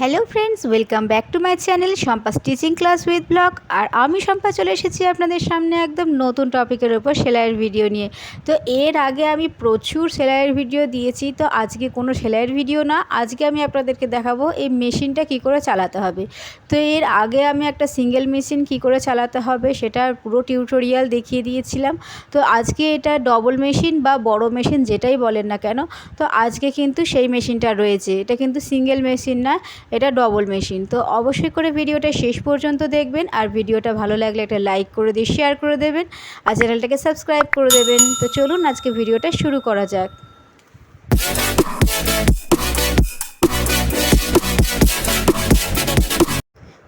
Hello friends welcome back to my channel Shampa stitching class with blog আর আমি শম্পা চলে এসেছি আপনাদের সামনে একদম নতুন টপিকের ওপর সেলাইয়ের ভিডিও নিয়ে। তো এর আগে আমি প্রচুর সেলাইয়ের ভিডিও দিয়েছি, তো আজকে কোনো সেলাইয়ের ভিডিও না। আজকে আমি আপনাদেরকে দেখাবো এই মেশিনটা কি করে চালাতে হবে। তো এর আগে আমি একটা সিঙ্গেল মেশিন কি করে চালাতে হবে সেটা পুরো টিউটোরিয়াল দেখিয়ে দিয়েছিলাম। তো আজকে এটা ডবল মেশিন বা বড় মেশিন যেটাই বলেন না কেন, তো আজকে কিন্তু সেই মেশিনটা রয়েছে। এটা কিন্তু সিঙ্গেল মেশিন না এটা ডবল মেশিন তো অবশ্যই করে ভিডিওটা শেষ পর্যন্ত দেখবেন, আর ভিডিওটা ভালো লাগলে একটা লাইক করে দিয়ে শেয়ার করে দেবেন, আর চ্যানেলটাকে সাবস্ক্রাইব করে দেবেন। তো চলুন আজকে ভিডিওটা শুরু করা যাক।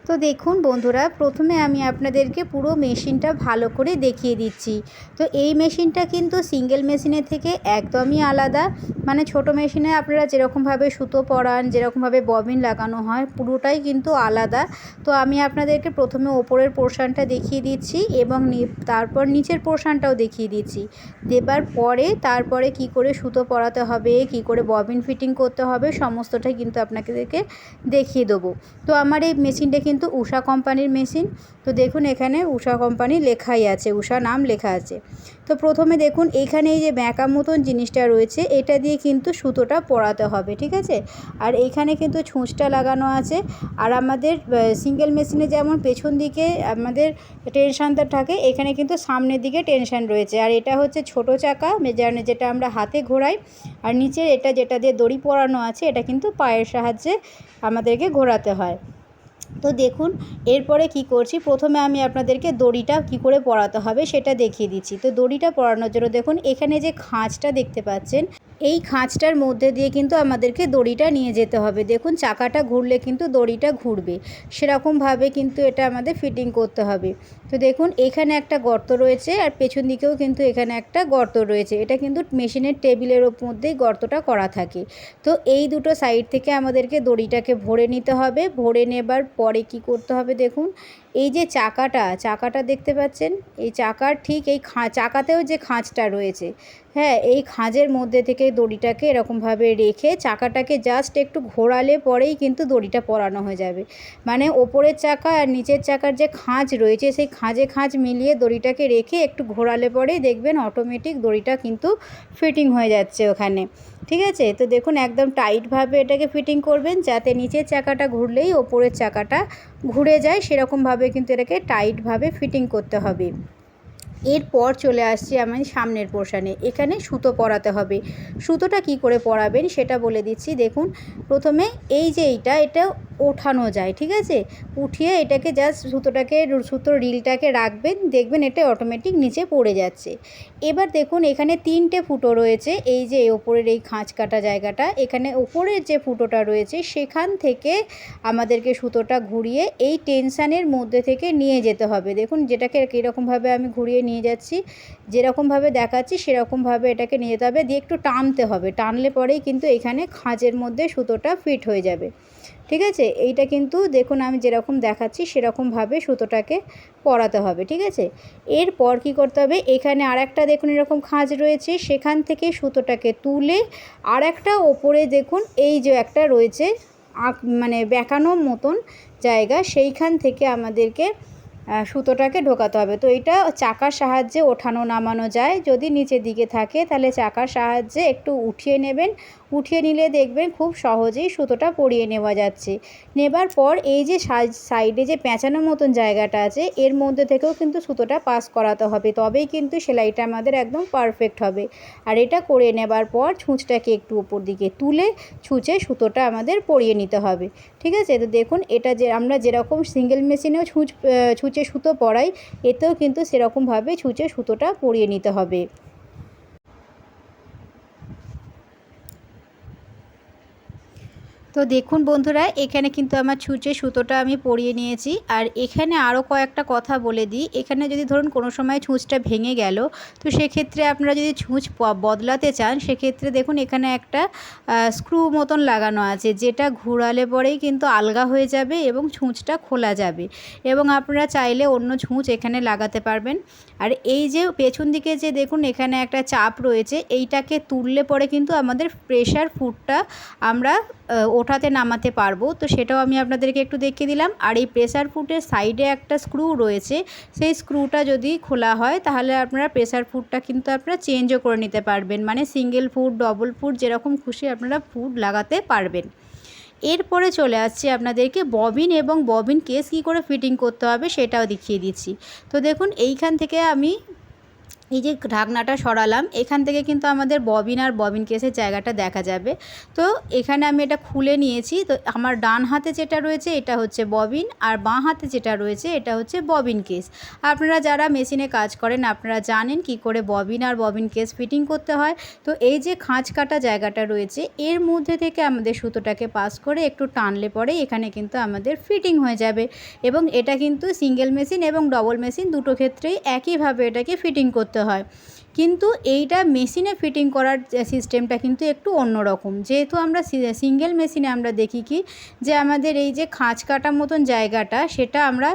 তো দেখুন বন্ধুরা, প্রথমে আমি আপনাদেরকে পুরো মেশিনটা ভালো করে দেখিয়ে দিচ্ছি। তো এই মেশিনটা কিন্তু সিঙ্গেল মেশিনের থেকে একদমই আলাদা। মানে ছোট মেশিনে আপনারা যেরকমভাবে সুতো পরান, যেরকমভাবে ববিন লাগানো হয়, পুরোটাই কিন্তু আলাদা। তো আমি আপনাদেরকে প্রথমে ওপরের পোর্শানটা দেখিয়ে দিচ্ছি এবং তারপর নিচের পোর্শানটাও দেখিয়ে দিচ্ছি। দেবার পরে তারপরে কি করে সুতো পরাতে হবে, কি করে ববিন ফিটিং করতে হবে, সমস্তটাই কিন্তু আপনাদেরকে দেখিয়ে দেবো। তো আমার এই মেশিনটা কিন্তু কিন্তু উষা কোম্পানির মেশিন। তো দেখুন এখানে উষা কোম্পানি লেখাই আছে উষা নাম লেখা আছে। তো প্রথমে দেখুন এইখানে এই যে ব্যাঁকা মতন জিনিসটা রয়েছে, এটা দিয়ে কিন্তু সুতোটা পরাতে হবে, ঠিক আছে? আর এইখানে কিন্তু ছুঁচটা লাগানো আছে। আর আমাদের সিঙ্গেল মেশিনে যেমন পেছন দিকে আমাদের টেনশানটা থাকে, এখানে কিন্তু সামনের দিকে টেনশান রয়েছে। আর এটা হচ্ছে ছোট চাকা যেটা আমরা হাতে ঘোরাই, আর নিচে এটা যেটা দিয়ে দড়ি পরানো আছে, এটা কিন্তু পায়ের সাহায্যে আমাদেরকে ঘোরাতে হয়। তো দেখুন, এরপরে কি করছি? প্রথমে আমি আপনাদেরকে দড়িটা কি করে পরাতে হবে সেটা দেখিয়ে দিচ্ছি। তো দড়িটা পরানোর জন্য দেখুন, এখানে যে খাঁজটা দেখতে পাচ্ছেন, এই খাঁজটার মধ্যে দিয়ে কিন্তু আমাদেরকে দড়িটা নিয়ে যেতে হবে। দেখুন, চাকাটা ঘুরলে কিন্তু দড়িটা ঘুরবে। সেরকমভাবে কিন্তু এটা আমাদের ফিটিং করতে হবে। তো দেখুন, এখানে একটা গর্ত রয়েছে আর পেছন দিকেও কিন্তু এখানে একটা গর্ত রয়েছে। এটা কিন্তু মেশিনের টেবিলের মধ্যেই গর্তটা করা থাকে। তো এই দুটো সাইড থেকে আমাদেরকে দড়িটাকে ভরে নিতে হবে। ভরে নেবার পরে কি করতে হবে দেখুন এই যে চাকাটা চাকাটা দেখতে পাচ্ছেন? এই চাকার ঠিক এই খা, চাকাতেও যে খাঁজটা রয়েছে হ্যাঁ এই খাঁজের মধ্যে থেকে দড়িটাকে এরকমভাবে রেখে চাকাটাকে জাস্ট একটু ঘোরালে পরেই কিন্তু দড়িটা পরানো হয়ে যাবে। মানে ওপরের চাকা আর নিচের চাকার যে খাঁজ রয়েছে, সেই খাঁজে খাঁজ মিলিয়ে দড়িটাকে রেখে একটু ঘোরালে পরেই দেখবেন অটোমেটিক দড়িটা কিন্তু ফিটিং হয়ে যাচ্ছে ওখানে। ঠিক আছে? তো দেখুন, একদম টাইটভাবে এটাকে ফিটিং করবেন যাতে নিচের চাকাটা ঘুরলেই ওপরের চাকাটা ঘুরে যায়। সেরকমভাবে কিন্তু এটাকে টাইটভাবে ফিটিং করতে হবে। এরপর চলে আসছি আমি সামনের পোর্শানে। এখানে সুতো পরাতে হবে। সুতোটা কি করে পরাবেন সেটা বলে দিচ্ছি। দেখুন, প্রথমে এই যে এইটা, এটা ওঠানো যায়, ঠিক আছে? উঠিয়ে এটাকে জাস্ট সুতোটাকে, সুতোর রিলটাকে রাখবেন, দেখবেন এটা অটোমেটিক নিচে পড়ে যাচ্ছে। এবার দেখুন, এখানে তিনটে ফুটো রয়েছে। এই যে ওপরের এই খাঁচ কাটা জায়গাটা, এখানে ওপরের যে ফুটোটা রয়েছে, সেখান থেকে আমাদেরকে সুতোটা ঘুরিয়ে এই টেনশানের মধ্যে থেকে নিয়ে যেতে হবে। দেখুন, যেটাকে কীরকমভাবে আমি ঘুরিয়ে নিয়ে যাচ্ছি। যেরকমভাবে দেখাচ্ছি, সেরকমভাবে এটাকে নিয়ে যেতে হবে। দিয়ে একটু টানতে হবে। টানলে পরেই কিন্তু এখানে খাঁজের মধ্যে সুতোটা ফিট হয়ে যাবে। ঠিক আছে? এইটা কিন্তু দেখুন, আমি যেরকম দেখাচ্ছি, সেরকমভাবে সুতোটাকে পরাতে হবে। ঠিক আছে? এরপর কী করতে হবে? এখানে আর একটা দেখুন, এরকম খাঁজ রয়েছে। সেখান থেকে সুতোটাকে তুলে আর একটা ওপরে দেখুন, এই যে একটা রয়েছে, আঁক মানে বেঁকানোর মতন জায়গা। সেইখান থেকে আমাদেরকে সুতোটাকে ঢোকাতে হবে। তো এটা চাকার সাহায্যে ওঠানো নামানো যায়। যদি নিচের দিকে থাকে, তাহলে চাকার সাহায্যে একটু উঠিয়ে নেবেন। উঠিয়ে নিলে দেখবেন খুব সহজেই সুতোটা পরিয়ে নেওয়া যাচ্ছে। নেবার পর এই যে সাইডে যে পেঁচানোর মতন জায়গাটা আছে, এর মধ্যে থেকেও কিন্তু সুতোটা পাস করাতে হবে। তবেই কিন্তু সেলাইটা আমাদের একদম পারফেক্ট হবে। আর এটা করে নেবার পর ছুঁচটাকে একটু উপর দিকে তুলে ছুঁচে সুতোটা আমাদের পরিয়ে নিতে হবে। ঠিক আছে? তো দেখুন, এটা যে আমরা যেরকম সিঙ্গেল মেশিনেও ছুঁচ ছুঁচে সুতো পরাই, এতেও কিন্তু সেরকমভাবে ছুঁচে সুতোটা পরিয়ে নিতে হবে। তো দেখুন বন্ধুরা, এখানে কিন্তু আমার ছুঁচে সুতোটা আমি পরিয়ে নিয়েছি। আর এখানে আরও কয়েকটা কথা বলে দিই। এখানে যদি ধরুন কোনো সময় ছুঁচটা ভেঙে গেল, তো সেক্ষেত্রে আপনারা যদি ছুঁচ বদলাতে চান, সেক্ষেত্রে দেখুন এখানে একটা স্ক্রু মতন লাগানো আছে, যেটা ঘুরালে পরেই কিন্তু আলগা হয়ে যাবে এবং ছুঁচটা খোলা যাবে। এবং আপনারা চাইলে অন্য ছুঁচ এখানে লাগাতে পারবেন। আর এই যে পেছন দিকে যে দেখুন এখানে একটা চাপ রয়েছে, এইটাকে তুললে পরে কিন্তু আমাদের প্রেশার ফুডটা আমরা ওঠাতে নামাতে পারব। তো সেটাও আমি আপনাদেরকে একটু দেখিয়ে দিলাম। আর এই প্রেসার ফুটের সাইডে একটা স্ক্রু রয়েছে। সেই স্ক্রুটা যদি খোলা হয়, তাহলে আপনারা প্রেসার ফুডটা কিন্তু আপনারা চেঞ্জও করে নিতে পারবেন। মানে সিঙ্গেল ফুড ডবল ফুড যেরকম খুশি আপনারা ফুড লাগাতে পারবেন। এরপরে চলে আসছে আপনাদেরকে ববিন এবং ববিন কেস কী করে ফিটিং করতে হবে সেটাও দেখিয়ে দিচ্ছি। তো দেখুন, এইখান থেকে আমি এই যে ঢাকনাটা সরালাম, এখান থেকে কিন্তু আমাদের ববিন আর ববিন কেসের জায়গাটা দেখা যাবে। তো এখানে আমি এটা খুলে নিয়েছি, তো আমার ডান হাতে যেটা রয়েছে এটা হচ্ছে ববিন, আর বাঁ হাতে যেটা রয়েছে এটা হচ্ছে ববিন কেস। আপনারা যারা মেশিনে কাজ করেন, আপনারা জানেন কি করে ববিন আর ববিন কেস ফিটিং করতে হয়। তো এই যে খাঁজ কাটা জায়গাটা রয়েছে, এর মধ্যে থেকে আমাদের সুতোটাকে পাস করে একটু টানলে পরে এখানে কিন্তু আমাদের ফিটিং হয়ে যাবে। এবং এটা কিন্তু সিঙ্গেল মেশিন এবং ডবল মেশিন দুটো ক্ষেত্রেই একইভাবে এটাকে ফিটিং করতে হয়। কিন্তু এইটা মেশিনে ফিটিং করার সিস্টেমটা কিন্তু একটু অন্যরকম। যেহেতু আমরা সিঙ্গেল মেশিনে আমরা দেখি কি, যে আমাদের এই যে খাঁজ কাটা মতন জায়গাটা, সেটা আমরা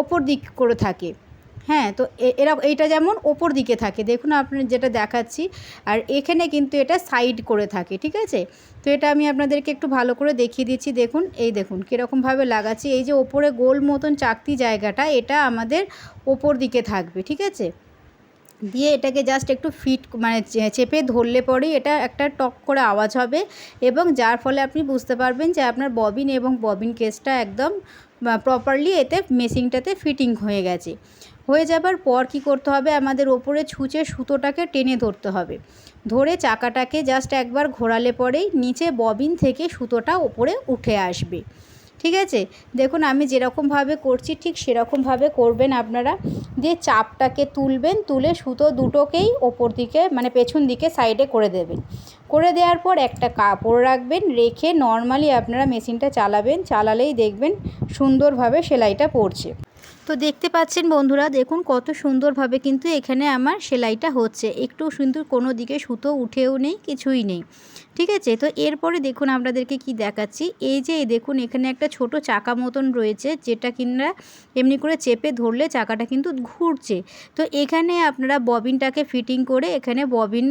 ওপর দিক করে থাকে। হ্যাঁ তো এরা, এইটা যেমন ওপর দিকে থাকে। দেখুন আপনার যেটা দেখাচ্ছি, আর এখানে কিন্তু এটা সাইড করে থাকে, ঠিক আছে? তো এটা আমি আপনাদেরকে একটু ভালো করে দেখিয়ে দিচ্ছি। দেখুন, এই দেখুন কীরকমভাবে লাগাচ্ছি। এই যে ওপরে গোল মতন চাকতি জায়গাটা, এটা আমাদের ওপর দিকে থাকবে, ঠিক আছে? দিয়ে এটাকে জাস্ট একটু ফিট মানে চেপে ধরলে পরেই এটা একটা টক করে আওয়াজ হবে এবং যার ফলে আপনি বুঝতে পারবেন যে আপনার ববিন এবং ববিন কেসটা একদম প্রপারলি এতে মেশিনটাতে ফিটিং হয়ে গেছে। হয়ে যাবার পর কি করতে হবে? আমাদের ওপরে ছুঁচে সুতোটাকে টেনে ধরতে হবে। ধরে চাকাটাকে জাস্ট একবার ঘোরালে পরেই নিচে ববিন থেকে সুতোটা ওপরে উঠে আসবে। ঠিক আছে? দেখুন, আমি যেরকমভাবে করছি, ঠিক সেরকমভাবে করবেন আপনারা। দিয়ে চাপটাকে তুলবেন, তুলে সুতো দুটোকেই ওপর দিকে মানে পেছন দিকে সাইডে করে দেবেন। করে দেওয়ার পর একটা কাপড় রাখবেন, রেখে নর্মালি আপনারা মেশিনটা চালাবেন, চালালেই দেখবেন সুন্দরভাবে সেলাইটা পড়ছে। তো দেখতে পাচ্ছেন বন্ধুরা, দেখুন কত সুন্দরভাবে কিন্তু এখানে আমার সেলাইটা হচ্ছে। একটু সুন্দর কোনো দিকে সুতো উঠেও নেই, কিছুই নেই। ঠিক আছে? তো এরপরে দেখুন আপনাদেরকে কি দেখাচ্ছি। এই যে দেখুন এখানে একটা ছোট চাকা মতন রয়েছে, যেটা কিনা এমনি করে চেপে ধরলে চাকাটা কিন্তু ঘুরছে। তো এখানে আপনারা ববিনটাকে ফিটিং করে এখানে ববিন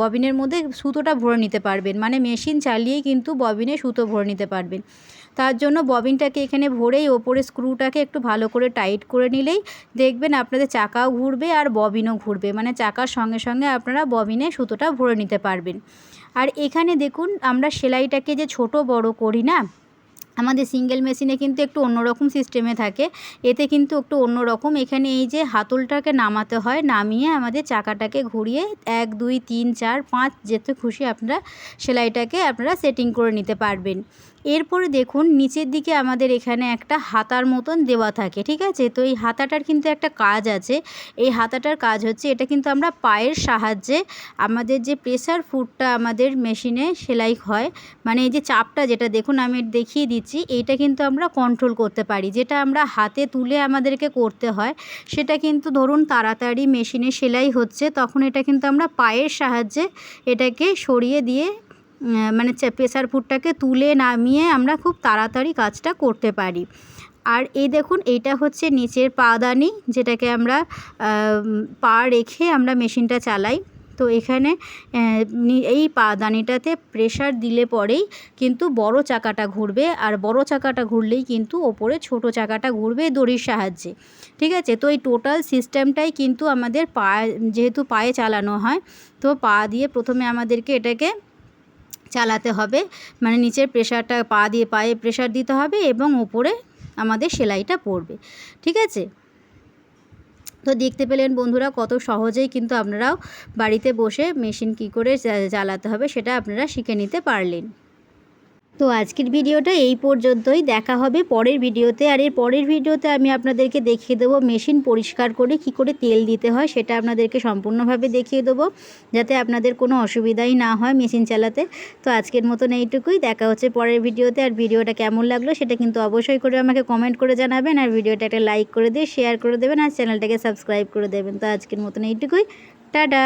ববিনের মধ্যে সুতোটা ভরে নিতে পারবেন। মানে মেশিন চালিয়েই কিন্তু ববিনে সুতো ভরে নিতে পারবেন। তার জন্য ববিনটাকে এখানে ভরেই ওপরে স্ক্রুটাকে একটু ভালো করে টাইট করে নিলেই দেখবেন আপনাদের চাকাও ঘুরবে আর ববিনও ঘুরবে। মানে চাকার সঙ্গে সঙ্গে আপনারা ববিনে সুতোটা ভরে নিতে পারবেন। আর এখানে দেখুন আমরা সেলাইটাকে যে ছোট বড় করি না, আমাদের সিঙ্গেল মেশিনে কিন্তু একটু অন্যরকম সিস্টেমে থাকে। এতে কিন্তু একটু অন্যরকম। এখানে এই যে হাতলটাকে নামাতে হয়, নামিয়ে আমাদের চাকাটাকে ঘুরিয়ে এক, দুই, তিন, চার, পাঁচ, যেতে খুশি আপনারা সেলাইটাকে আপনারা সেটিং করে নিতে পারবেন। এরপরে দেখুন, নিচের দিকে আমাদের এখানে একটা হাতার মতন দেওয়া থাকে, ঠিক আছে? তো এই হাতাটার কিন্তু একটা কাজ আছে। এই হাতাটার কাজ হচ্ছে, এটা কিন্তু আমরা পায়ের সাহায্যে আমাদের যে প্রেসার ফুডটা আমাদের মেশিনে সেলাই হয় মানে এই যে চাপটা যেটা, দেখুন আমি দেখিয়ে দিচ্ছি, এইটা কিন্তু আমরা কন্ট্রোল করতে পারি। যেটা আমরা হাতে তুলে আমাদেরকে করতে হয়, সেটা কিন্তু ধরুন তাড়াতাড়ি মেশিনে সেলাই হচ্ছে, তখন এটা কিন্তু আমরা পায়ের সাহায্যে এটাকে সরিয়ে দিয়ে মানে প্রেসার ফুডটাকে তুলে নামিয়ে আমরা খুব তাড়াতাড়ি কাজটা করতে পারি। আর এই দেখুন, এইটা হচ্ছে নিচের পাদানি, যেটাকে আমরা পা রেখে আমরা মেশিনটা চালাই। তো এখানে এই পাদানিটাতে প্রেশার দিলে পরেই কিন্তু বড় চাকাটা ঘুরবে, আর বড় চাকাটা ঘুরলেই কিন্তু ওপরে ছোট চাকাটা ঘুরবে দড়ির সাহায্যে। ঠিক আছে? তো এই টোটাল সিস্টেমটাই কিন্তু আমাদের পা যেহেতু পায়ে চালানো হয়, তো পা দিয়ে প্রথমে আমাদেরকে এটাকে চালাতে হবে। মানে নিচের প্রেশারটা পা দিয়ে পায়ে প্রেশার দিতে হবে এবং ওপরে আমাদের সেলাইটা পড়বে। ঠিক আছে? তো দেখতে পেলেন বন্ধুরা কত সহজেই কিন্তু আপনারাও বাড়িতে বসে মেশিন কি করে চালাতে হবে সেটা আপনারা শিখে নিতে পারলেন। তো আজকের ভিডিওটা এই পর্যন্তই। দেখা হবে পরের ভিডিওতে। আর এর পরের ভিডিওতে আমি আপনাদেরকে দেখিয়ে দেবো মেশিন পরিষ্কার করে কি করে তেল দিতে হয়, সেটা আপনাদেরকে সম্পূর্ণভাবে দেখিয়ে দেবো, যাতে আপনাদের কোনো অসুবিধাই না হয় মেশিন চালাতে। তো আজকের মতন এইটুকুই। দেখা হচ্ছে পরের ভিডিওতে। আর ভিডিওটা কেমন লাগল সেটা কিন্তু অবশ্যই করে আমাকে কমেন্ট করে জানাবেন। আর ভিডিওটা একটা লাইক করে দিয়ে, শেয়ার করে দেবেন। আর চ্যানেলটাকে সাবস্ক্রাইব করে দেবেন। তো আজকের মতন এইটুকুই। টাটা!